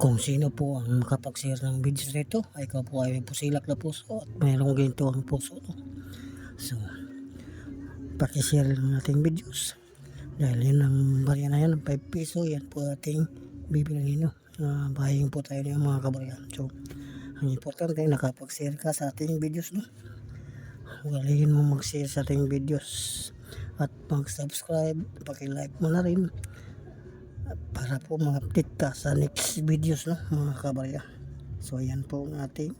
Kung sino po ang makapag-share ng videos nito ay ikaw po ay may pusilak na puso at mayroong ginto ang puso. No? So, pakishare lang natin videos. Dahil yun ang barya na yan, ng 5 piso, yan po ating bibilhin nyo. Uh, bahayin po tayo ng mga kabaryan. So, ang importante, nakapag-share ka sa ating videos. No? Walahin mo mag-share sa ating videos at mag-subscribe, paki-like mo na rin para po ma-update ka sa next videos no mga kabarya. So yan po ang ating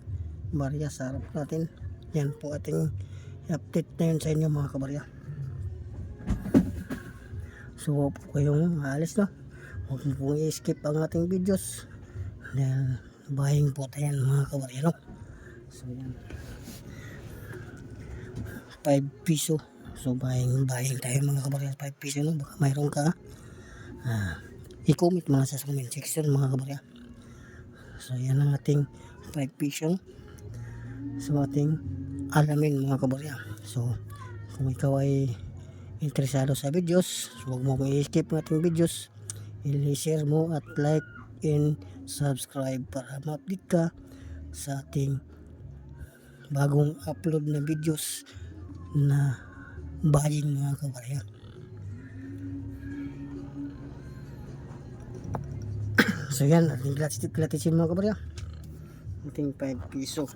barya sa harap natin. Yan po ating update na yun sa inyo mga kabarya. So huwag po kayong aalis no. Huwag mo i-skip ang ating videos dahil buying po tayo mga kabarya no. So yan. 5 piso. So buying buying tayo mga kabarya. 5 piso no. Baka mayroon ka. Ah i-comment mo lang sa comment section mga kabarya. So yan ang ating 5 piso sa ating alamin mga kabarya. So kung ikaw ay interesado sa videos so huwag mo i-skip ng ating videos. I-share mo at like and subscribe para ma-update ka sa ating bagong upload na videos na buying mga kabarya So yan, ating gratis gratisin mga kabarya. Ating 5 piso.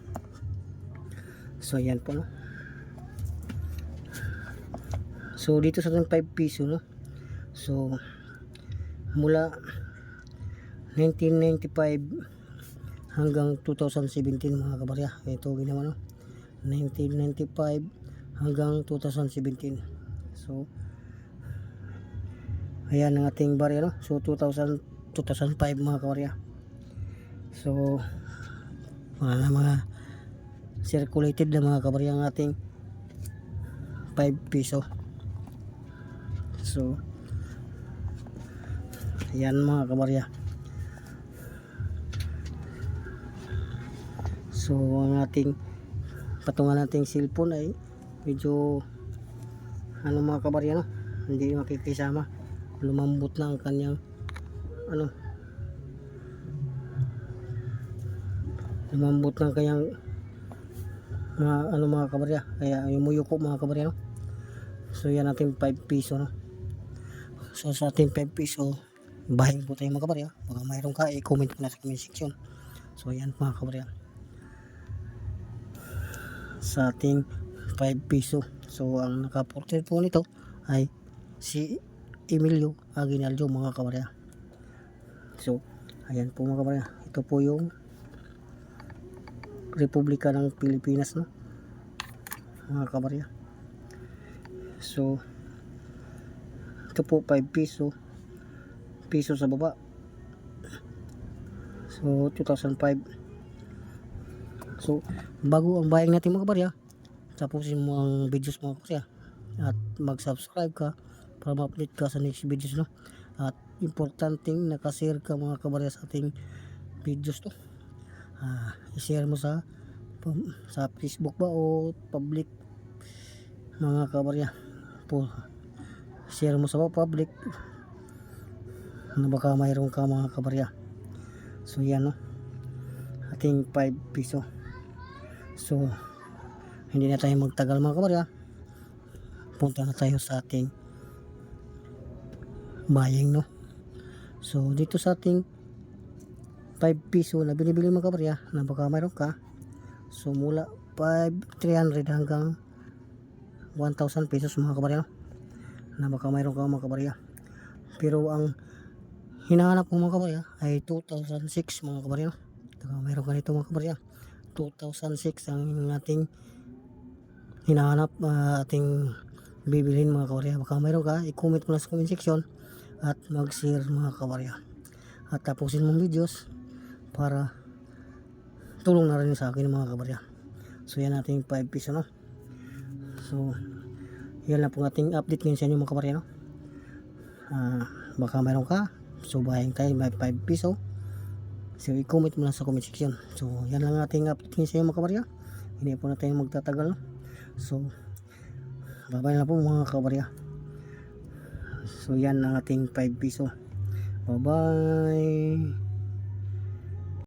So yan po no. So dito sa ating 5 piso no. So mula 1995 hanggang 2017 mga kabarya. Ito ginawa no. 1995 hanggang 2017. So ayan ang ating barya no. So 2000 2005 mga kawarya. So mga mga circulated na mga kawarya ang ating 5 piso. So yan mga kawarya. So ang ating patungan nating cellphone ay medyo ano mga kabarya no? Hindi makikisama. Lumambot na ang kanyang ano lumambot ng kanyang mga ano mga kabarya. Kaya yung muyuko mga kabarya no? so yan natin 5 piso no? So sa ating 5 piso bahin po tayo mga kabarya. Baka mayroon ka i-comment mo na sa comment section. So yan mga kabarya. Sa ating 5 piso. So ang nakaporter po nito ay si Emilio Aguinaldo mga kabarya So, ayan po mga kabarya. Ito po yung Republika ng Pilipinas, no? Mga kabarya. So, ito po 5 piso. Piso sa baba. So, 2005. So, bago ang bayang natin mga kabarya, tapusin mo ang videos mga kabarya. At mag-subscribe ka para ma-update ka sa next videos, no? At importanteng nakashare ka mga kabarya sa ating videos to uh, i-share mo sa sa Facebook ba o public? Mga kabarya po share mo sa public? Na baka mayroon ka mga kabarya. So yan no? Ating 5 piso. So hindi na tayo magtagal mga kabarya. Punta na tayo sa ating buying no So, dito sa ating 5 piso na binibili mga kabarya na baka mayroon ka. So, mula 5, 300 hanggang 1,000 pesos mga kabarya. No? Na baka mayroon ka mga kabarya. Pero ang hinahanap ko mga kabarya ay 2006 mga kabarya. No? Baka mayroon ka nito mga kabarya. 2006 ang ating hinahanap uh, ating bibilhin mga kabarya. Baka mayroon ka, i-comment mo na sa comment section at mag-share mga kabarya at tapusin mong videos para tulong na rin sa akin mga kabarya so yan nating 5 piso no so yan lang po ating update ngayon sa inyo mga kabarya no? Uh, baka mayroon ka so buying tayo may 5 piso so i-comment mo lang sa comment section. So yan lang ating update ngayon sa inyo mga kabarya hindi po na tayo magtatagal no? So bye bye na po mga kabarya So yan ang ating 5 piso. Bye bye.